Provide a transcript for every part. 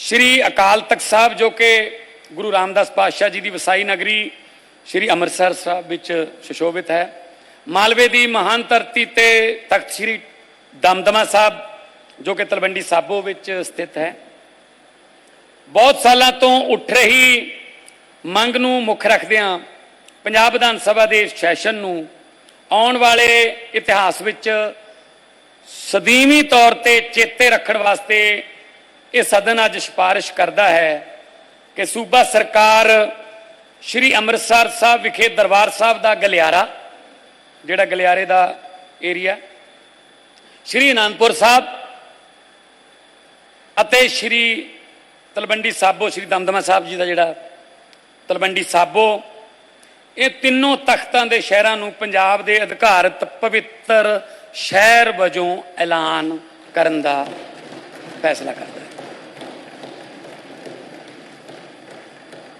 ਸ਼੍ਰੀ ਅਕਾਲ ਤਖਤ ਸਾਹਿਬ ਜੋ ਕਿ ਗੁਰੂ ਰਾਮਦਾਸ ਪਾਤਸ਼ਾਹ ਜੀ ਦੀ ਵਸਾਈ ਨਗਰੀ ਸ਼੍ਰੀ ਅੰਮ੍ਰਿਤਸਰ ਸਾਹਿਬ ਵਿੱਚ ਸੁਸ਼ੋਭਿਤ ਹੈ। ਮਾਲਵੇ ਦੀ ਮਹਾਨ ਧਰਤੀ ਤੇ ਤਖਤ ਸ਼੍ਰੀ ਦਮਦਮਾ ਸਾਹਿਬ ਜੋ ਕਿ ਤਲਵੰਡੀ ਸਾਬੋ ਵਿੱਚ ਸਥਿਤ ਹੈ। ਬਹੁਤ ਸਾਲਾਂ ਤੋਂ ਉੱਠ ਰਹੀ ਮੰਗ ਨੂੰ ਮੁੱਖ ਰੱਖਦਿਆਂ ਪੰਜਾਬ ਵਿਧਾਨ ਸਭਾ ਦੇ ਸੈਸ਼ਨ ਨੂੰ ਆਉਣ ਵਾਲੇ ਇਤਿਹਾਸ ਵਿੱਚ ਸਦੀਵੀ ਤੌਰ ਤੇ ਚੇਤੇ ਰੱਖਣ ਵਾਸਤੇ ਇਹ ਸਦਨ ਅੱਜ ਸਿਫਾਰਿਸ਼ ਕਰਦਾ ਹੈ ਕਿ ਸੂਬਾ ਸਰਕਾਰ ਸ਼੍ਰੀ ਅੰਮ੍ਰਿਤਸਰ ਸਾਹਿਬ ਵਿਖੇ ਦਰਬਾਰ ਸਾਹਿਬ ਦਾ ਗਲਿਆਰਾ, ਜਿਹੜਾ ਗਲਿਆਰੇ ਦਾ ਏਰੀਆ ਸ਼੍ਰੀ ਅਨੰਦਪੁਰ ਸਾਹਿਬ ਅਤੇ ਸ਼੍ਰੀ ਤਲਵੰਡੀ ਸਾਬੋ, ਸ਼੍ਰੀ ਦਮਦਮਾ ਸਾਹਿਬ ਜੀ ਦਾ ਜਿਹੜਾ ਤਲਵੰਡੀ ਸਾਬੋ, ਇਹ ਤਿੰਨੋਂ ਤਖਤਾਂ ਦੇ ਸ਼ਹਿਰਾਂ ਨੂੰ ਪੰਜਾਬ ਦੇ ਅਧਿਕਾਰਤ ਪਵਿੱਤਰ ਸ਼ਹਿਰ ਵਜੋਂ ਐਲਾਨ ਕਰਨ ਦਾ ਫੈਸਲਾ ਕਰਦਾ ਹੈ।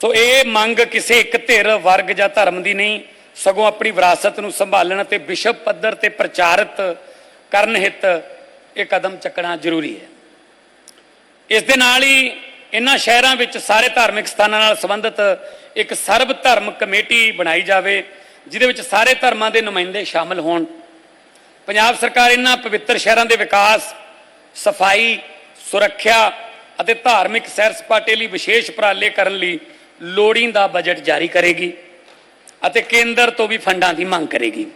ਸੋ ਇਹ ਮੰਗ ਕਿਸੇ ਇੱਕ ਧਿਰ ਵਰਗ ਜਾਂ ਧਰਮ ਦੀ ਨਹੀਂ, ਸਗੋਂ ਆਪਣੀ ਵਿਰਾਸਤ ਨੂੰ ਸੰਭਾਲਣ ਅਤੇ ਵਿਸ਼ਵ ਪੱਧਰ ਤੇ ਪ੍ਰਚਾਰਿਤ ਕਰਨ ਹਿੱਤ ਇਹ ਕਦਮ ਚੱਕਣਾ ਜ਼ਰੂਰੀ ਹੈ। ਇਸ ਦੇ ਨਾਲ ਹੀ ਇਹਨਾਂ ਸ਼ਹਿਰਾਂ ਵਿੱਚ ਸਾਰੇ ਧਾਰਮਿਕ ਸਥਾਨਾਂ ਨਾਲ ਸੰਬੰਧਿਤ ਇੱਕ ਸਰਬ ਧਰਮ ਕਮੇਟੀ ਬਣਾਈ ਜਾਵੇ, ਜਿਹਦੇ ਵਿੱਚ ਸਾਰੇ ਧਰਮਾਂ ਦੇ ਨੁਮਾਇੰਦੇ ਸ਼ਾਮਲ ਹੋਣ। ਪੰਜਾਬ ਸਰਕਾਰ ਇਹਨਾਂ ਪਵਿੱਤਰ ਸ਼ਹਿਰਾਂ ਦੇ ਵਿਕਾਸ, ਸਫ਼ਾਈ, ਸੁਰੱਖਿਆ ਅਤੇ ਧਾਰਮਿਕ ਸੈਰ ਸਪਾਟੇ ਲਈ ਵਿਸ਼ੇਸ਼ ਉਪਰਾਲੇ ਕਰਨ ਲਈ ਲੋੜੀਂਦਾ ਬਜਟ ਜਾਰੀ ਕਰੇਗੀ ਅਤੇ ਕੇਂਦਰ ਤੋਂ ਵੀ ਫੰਡਾਂ ਦੀ ਮੰਗ ਕਰੇਗੀ।